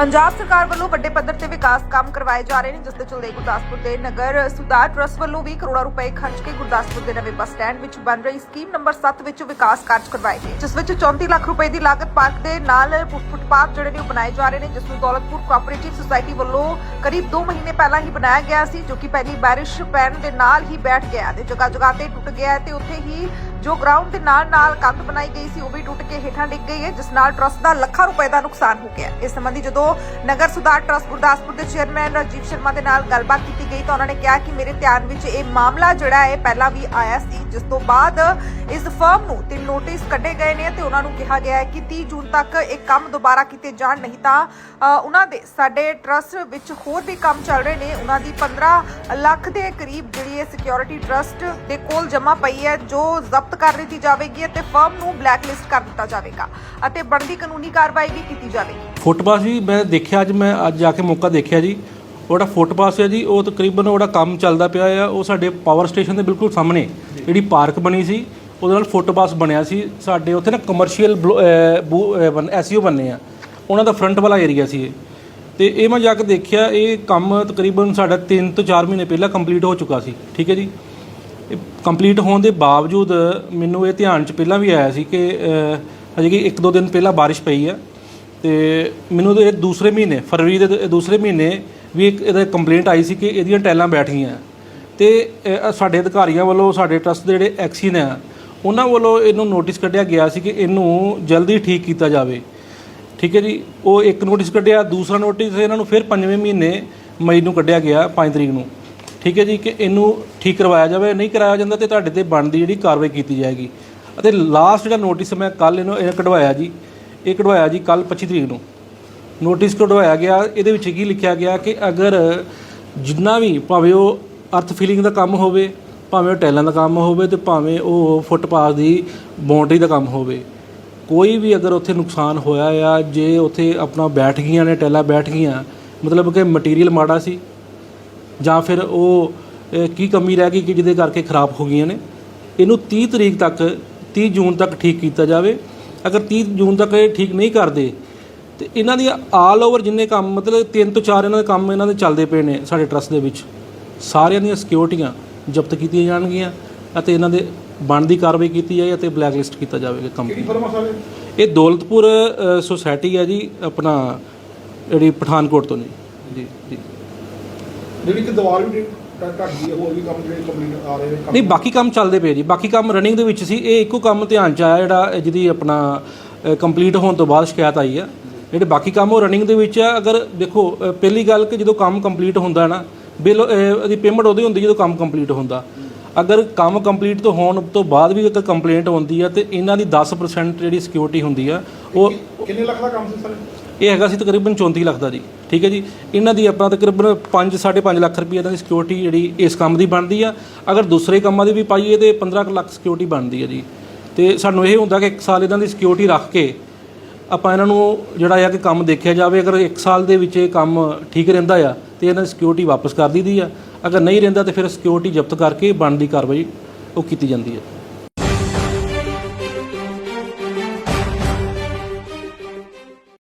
ਪੰਜਾਬ ਸਰਕਾਰ ਵੱਲੋਂ ਵੱਡੇ ਪੱਧਰ ਤੇ ਵਿਕਾਸ ਕੰਮ ਕਰਵਾਏ ਜਾ ਰਹੇ ਨੇ, ਜਿਸ ਦੇ ਚਲਦੇ ਗੁਰਦਾਸਪੁਰ ਦੇ ਨਗਰ ਸੁਧਾਰ ਟਰਸਟ ਵੱਲੋਂ ਵੀ ਕਰੋੜਾਂ ਰੁਪਏ ਖਰਚ ਕੇ ਗੁਰਦਾਸਪੁਰ ਦੇ ਨਵੇਂ ਬੱਸ ਸਟੈਂਡ ਵਿੱਚ ਬਣ ਰਹੀ ਸਕੀਮ ਨੰਬਰ 7 ਵਿੱਚ ਵਿਕਾਸ ਕਾਰਜ ਕਰਵਾਏ ਗਏ, ਜਿਸ ਵਿੱਚ 34 ਲੱਖ ਰੁਪਏ ਦੀ ਲਾਗਤ ਪਾਰਕ ਦੇ ਨਾਲ ਫੁੱਟਪਾਥ ਜਿਹੜੇ ਨੇ ਉਹ ਬਣਾਏ ਜਾ ਰਹੇ ਨੇ, ਜਿਸ ਨੂੰ ਦੌਲਤਪੁਰ ਕੋਆਪਰੇਟਿਵ ਸੁਸਾਇਟੀ ਵੱਲੋਂ ਕਰੀਬ 2 ਮਹੀਨੇ ਪਹਿਲਾਂ ਹੀ ਬਣਾਇਆ ਗਿਆ ਸੀ, ਜੋ ਕਿ ਪਹਿਲੀ ਬਾਰਿਸ਼ ਪੈਣ ਦੇ ਨਾਲ ਹੀ ਬੈਠ ਗਿਆ ਤੇ ਜਗ੍ਹਾ ਜਗ੍ਹਾ ਤੇ ਟੁੱਟ ਗਿਆ ਤੇ ਉੱਥੇ ਹੀ ਜੋ ਗਰਾਊਂਡ ਦੇ ਨਾਲ ਨਾਲ ਕੰਧ ਬਣਾਈ ਗਈ ਸੀ, ਉਹ ਵੀ ਟੁੱਟ ਕੇ ਹੇਠਾਂ ਡਿੱਗ ਗਈ ਹੈ, ਜਿਸ ਨਾਲ ਟਰਸਟ ਦਾ ਲੱਖਾਂ ਰੁਪਏ ਦਾ ਨੁਕਸਾਨ ਹੋ ਗਿਆ ਇਸ ਸੰਬੰਧੀ ਜਦੋਂ ਨਗਰ ਸੁਧਾਰ ਟਰਸਟ ਗੁਰਦਾਸਪੁਰ ਦੇ ਚੇਅਰਮੈਨ ਰਾਜੀਵ ਸ਼ਰਮਾ ਦੇ ਨਾਲ ਗੱਲਬਾਤ ਕੀਤੀ ਗਈ ਤਾਂ ਉਹਨਾਂ ਨੇ ਕਿਹਾ ਕਿ ਮੇਰੇ ਧਿਆਨ ਵਿੱਚ ਇਹ ਮਾਮਲਾ ਜਿਹੜਾ ਹੈ ਪਹਿਲਾਂ ਵੀ ਆਇਆ ਸੀ, ਜਿਸ ਤੋਂ ਬਾਅਦ ਇਸ ਫਰਮ ਨੂੰ ਤਿੰਨ ਨੋਟਿਸ ਕੱਢੇ ਗਏ ਨੇ ਤੇ ਉਹਨਾਂ ਨੂੰ ਕਿਹਾ ਗਿਆ ਹੈ ਕਿ 30 ਜੂਨ ਤੱਕ ਇਹ ਕੰਮ ਦੁਬਾਰਾ ਕੀਤੇ ਜਾਣ, ਨਹੀਂ ਤਾਂ ਉਹਨਾਂ ਦੇ ਸਾਡੇ ਟਰਸਟ ਵਿੱਚ ਹੋਰ ਵੀ ਕੰਮ ਚੱਲ ਰਹੇ ਨੇ। ਉਹਨਾਂ ਦੀ 15 ਲੱਖ ਦੇ ਕਰੀਬ ਜਿਹੜੀ ਇਹ ਸਿਕਿਉਰਿਟੀ ਟਰਸਟ ਦੇ ਕੋਲ ਜਮ੍ਹਾਂ ਪਈ ਹੈ, ਜੋ ਜ਼ਬਤ ਕਰ ਦਿੱਤੀ ਜਾਵੇਗੀ ਅਤੇ ਫਰਮ ਨੂੰ ਬਲੈਕ ਕਰ ਦਿੱਤਾ ਜਾਵੇਗਾ ਅਤੇ ਬਣਦੀ ਕਾਨੂੰਨੀ ਕਾਰਵਾਈ ਵੀ ਕੀਤੀ ਜਾਵੇਗੀ। ਫੁੱਟਪਾਥ ਵੀ ਮੈਂ ਦੇਖਿਆ ਅੱਜ, ਮੈਂ ਅੱਜ ਜਾ ਕੇ ਮੌਕਾ ਦੇਖਿਆ ਜੀ। ਉਹਦਾ ਫੁੱਟਪਾਥ ਹੈ ਜੀ, ਉਹ ਤਕਰੀਬਨ ਉਹਦਾ ਕੰਮ ਚੱਲਦਾ ਪਿਆ ਆ। ਉਹ ਸਾਡੇ ਪਾਵਰ ਸਟੇਸ਼ਨ ਦੇ ਬਿਲਕੁਲ ਸਾਹਮਣੇ ਜਿਹੜੀ ਪਾਰਕ ਬਣੀ ਸੀ, ਉਹਦੇ ਨਾਲ ਫੁੱਟਪਾਥ ਬਣਿਆ ਸੀ। ਸਾਡੇ ਉੱਥੇ ਨਾ ਕਮਰਸ਼ੀਅਲ ਐਸਯੂ ਬੰਨੇ ਆ। ਉਹਨਾਂ ਦਾ ਫਰੰਟ ਵਾਲਾ ਏਰੀਆ ਸੀ ਇਹ। ਤੇ ਇਹ ਮੈਂ ਜਾ ਕੇ ਦੇਖਿਆ, ਇਹ ਕੰਮ ਤਕਰੀਬਨ ਸਾਡਾ 3 ਤੋਂ 4 ਮਹੀਨੇ ਪਹਿਲਾਂ ਕੰਪਲੀਟ ਹੋ ਚੁੱਕਾ ਸੀ। ਠੀਕ ਹੈ ਜੀ? ਕੰਪਲੀਟ ਹੋਣ ਦੇ ਬਾਵਜੂਦ ਮੈਨੂੰ ਇਹ ਧਿਆਨ ਚ ਪਹਿਲਾਂ ਵੀ ਆਇਆ ਸੀ ਕਿ ਹਜੇ ਕਿ ਇੱਕ ਦੋ ਦਿਨ ਪਹਿਲਾਂ ਬਾਰਿਸ਼ ਪਈ ਆ ਤੇ ਮੈਨੂੰ ਇਹ ਦੂਸਰੇ ਮਹੀਨੇ, ਫਰਵਰੀ ਦੇ ਦੂਸਰੇ ਮਹੀਨੇ ਵੀ ਇੱਕ ਇਹਦਾ ਕੰਪਲੇਂਟ ਆਈ ਸੀ ਕਿ ਇਹਦੀਆਂ ਟੈਲਾਂ ਬੈਠ ਗਈਆਂ ਤੇ ਸਾਡੇ ਅਧਿਕਾਰੀਆਂ ਵੱਲੋਂ, ਸਾਡੇ ਟਰਸਟ ਦੇ ਜਿਹੜੇ ਐਕਸੀਨ ਆ, ਉਹਨਾਂ ਵੱਲੋਂ ਇਹਨੂੰ ਨੋਟਿਸ ਕੱਢਿਆ ਗਿਆ ਸੀ ਕਿ ਇਹਨੂੰ ਜਲਦੀ ਠੀਕ ਕੀਤਾ ਜਾਵੇ। ਠੀਕ ਹੈ ਜੀ? ਉਹ ਇੱਕ ਨੋਟਿਸ ਕੱਢਿਆ, ਦੂਸਰਾ ਨੋਟਿਸ ਇਹਨਾਂ ਨੂੰ ਫਿਰ ਪੰਜਵੇਂ ਮਹੀਨੇ ਮਈ ਨੂੰ ਕੱਢਿਆ ਗਿਆ 5 ਤਰੀਕ ਨੂੰ। ਠੀਕ ਹੈ ਜੀ, ਕਿ ਇਹਨੂੰ ਠੀਕ ਕਰਵਾਇਆ ਜਾਵੇ, ਨਹੀਂ ਕਰਾਇਆ ਜਾਂਦਾ ਤੇ ਤੁਹਾਡੇ ਤੇ ਬਣਦੀ ਜਿਹੜੀ ਕਾਰਵਾਈ ਕੀਤੀ ਜਾਏਗੀ। ਅਤੇ ਲਾਸਟ ਜਿਹੜਾ ਨੋਟਿਸ ਮੈਂ ਕੱਲ ਇਹਨੂੰ ਇਹ ਕਢਵਾਇਆ ਜੀ, ਇਹ ਕਢਵਾਇਆ ਜੀ ਕੱਲ 25 ਤਰੀਕ ਨੂੰ। ਨੋਟਿਸ ਕਢਵਾਇਆ ਗਿਆ, ਇਹਦੇ ਵਿੱਚ ਕੀ ਲਿਖਿਆ ਗਿਆ ਕਿ ਅਗਰ ਜਿੰਨਾ ਵੀ ਭਾਵੇਂ ਉਹ ਅਰਥ ਫੀਲਿੰਗ ਦਾ ਕੰਮ ਹੋਵੇ, ਭਾਵੇਂ ਉਹ ਟੈਲਾਂ ਦਾ ਕੰਮ ਹੋਵੇ ਤੇ ਭਾਵੇਂ ਉਹ ਫੁੱਟਪਾਥ ਦੀ ਬਾਉਂਡਰੀ ਦਾ ਕੰਮ ਹੋਵੇ, ਕੋਈ ਵੀ ਅਗਰ ਉੱਥੇ ਨੁਕਸਾਨ ਹੋਇਆ ਆ, ਜੇ ਉੱਥੇ ਆਪਣਾ ਬੈਠ ਗਈਆਂ ਨੇ ਟੈਲਾਂ ਬੈਠ ਗਈਆਂ, ਮਤਲਬ ਕਿ ਮਟੀਰੀਅਲ ਮਾੜਾ ਸੀ ਜਾਂ ਫਿਰ ਉਹ ਕੀ ਕਮੀ ਰਹਿ ਗਈ ਕਿ ਜਿਹਦੇ ਕਰਕੇ ਖਰਾਬ ਹੋ ਗਈਆਂ ਨੇ? ਇਹਨੂੰ 30 ਤਰੀਕ ਤੱਕ 30 ਜੂਨ ਤੱਕ ਠੀਕ ਕੀਤਾ ਜਾਵੇ। ਅਗਰ 30 ਜੂਨ ਤੱਕ ਇਹ ਠੀਕ ਨਹੀਂ ਕਰਦੇ ਤੇ ਇਹਨਾਂ ਦੀ ਆਲ ਓਵਰ ਜਿੰਨੇ ਕੰਮ ਮਤਲਬ ਤਿੰਨ ਤੋਂ ਚਾਰ ਇਹਨਾਂ ਦੇ ਕੰਮ ਇਹਨਾਂ ਦੇ ਚੱਲਦੇ ਪਏ ਨੇ ਸਾਡੇ ਟਰਸਟ ਦੇ ਵਿੱਚ। ਸਾਰਿਆਂ ਦੀਆਂ ਸਿਕਿਉਰਿਟੀਆਂ ਜ਼ਬਤ ਕੀਤੀਆਂ ਜਾਣਗੀਆਂ ਅਤੇ ਇਹਨਾਂ ਦੇ ਬਣਦੀ ਕਾਰਵਾਈ ਕੀਤੀ ਜਾਏ ਅਤੇ ਬਲੈਕ ਲਿਸਟ ਕੀਤਾ ਜਾਵੇਗਾ ਕੰਪਨੀ ਇਹ ਦੌਲਤਪੁਰ ਸੁਸਾਇਟੀ ਹੈ ਜੀ ਆਪਣਾ ਜਿਹੜੀ ਪਠਾਨਕੋਟ ਤੋਂ ਨੇ। ਜੀ ਜੀ। ਜਿਹੜੀ ਕਿ ਦੀਵਾਰ ਵੀ ਢ- ਢੱਕ ਗਈ ਹੈ ਹੋਰ ਵੀ ਕੰਮ ਜਿਹੜੇ ਕੰਪਲੀਟ ਆ ਰਹੇ ਨੇ ਕੰਮ। ਨਹੀਂ ਬਾਕੀ ਕੰਮ ਚੱਲਦੇ ਪਏ ਜੀ। ਬਾਕੀ ਕੰਮ ਰਨਿੰਗ ਦੇ ਵਿੱਚ ਸੀ ਇਹ ਇੱਕੋ ਕੰਮ ਧਿਆਨ ਚ ਆਇਆ ਜਿਹੜਾ ਜਿਹਦੀ ਆਪਣਾ ਕੰਪਲੀਟ ਹੋਣ ਤੋਂ ਬਾਅਦ ਸ਼ਿਕਾਇਤ ਆਈ ਆ। ਜਿਹੜੇ ਬਾਕੀ ਕੰਮ ਉਹ ਰਨਿੰਗ ਦੇ ਵਿੱਚ ਆ ਅਗਰ ਦੇਖੋ ਅ, ਪਹਿਲੀ ਗੱਲ ਕਿ ਜਦੋਂ ਕੰਮ ਕੰਪਲੀਟ ਹੁੰਦਾ ਨਾ ਬਿੱਲ ਉਹਦੀ ਪੇਮੈਂਟ ਉਹਦੀ ਹੁੰਦੀ ਜਦੋਂ ਕੰਮ ਕੰਪਲੀਟ ਹੁੰਦਾ। ਅਗਰ ਕੰਮ ਕੰਪਲੀਟ ਤੋਂ ਹੋਣ ਤੋਂ ਬਾਅਦ ਵੀ ਅਗਰ ਕੰਪਲੇਂਟ ਹੁੰਦੀ ਆ ਤੇ ਇਹਨਾਂ ਦੀ 10% ਜਿਹੜੀ ਸਿਕਿਉਰਿਟੀ ਹੁੰਦੀ ਆ ਉਹ ਕਿੰਨੇ ਲੱਖ ਦਾ ਕੰਮ ਸੀ ਸਰ? ਇਹ ਹੈਗਾ ਸੀ ਤਕਰੀਬਨ 34 ਲੱਖ ਦਾ ਜੀ, ਠੀਕ ਹੈ ਜੀ। ਇਹਨਾਂ ਦੀ ਆਪਣਾ ਤਕਰੀਬਨ 5 5.5 ਲੱਖ ਰੁਪਏ ਦੀ ਸਿਕਿਉਰਿਟੀ ਜਿਹੜੀ ਇਸ ਕੰਮ ਦੀ ਬਣਦੀ ਆ। ਅਗਰ ਦੂਸਰੇ ਕੰਮਾਂ ਦੀ ਵੀ ਪਾਈਏ ਤੇ 15 ਕੁ ਲੱਖ ਸਿਕਿਉਰਿਟੀ ਬਣਦੀ ਹੈ ਜੀ। ਤੇ ਸਾਨੂੰ ਇਹ ਹੁੰਦਾ ਕਿ ਇੱਕ ਸਾਲ ਇਹਨਾਂ ਦੀ ਸਿਕਿਉਰਿਟੀ ਰੱਖ ਕੇ ਆਪਾਂ ਇਹਨਾਂ ਨੂੰ ਜਿਹੜਾ ਆ ਕਿ ਕੰਮ ਦੇਖਿਆ ਜਾਵੇ, ਅਗਰ ਇੱਕ ਸਾਲ ਦੇ ਵਿੱਚ ਇਹ ਕੰਮ ਠੀਕ ਰਹਿੰਦਾ ਆ, ਤੇ ਇਹਨਾਂ ਦੀ ਸਿਕਿਉਰਿਟੀ ਵਾਪਸ ਕਰ ਦਈਦੀ ਆ। ਅਗਰ ਨਹੀਂ ਰਹਿੰਦਾ ਤੇ ਫਿਰ ਸਿਕਿਉਰਿਟੀ ਜ਼ਬਤ ਕਰਕੇ ਬਣਦੀ ਕਾਰਵਾਈ ਉਹ ਕੀਤੀ ਜਾਂਦੀ ਹੈ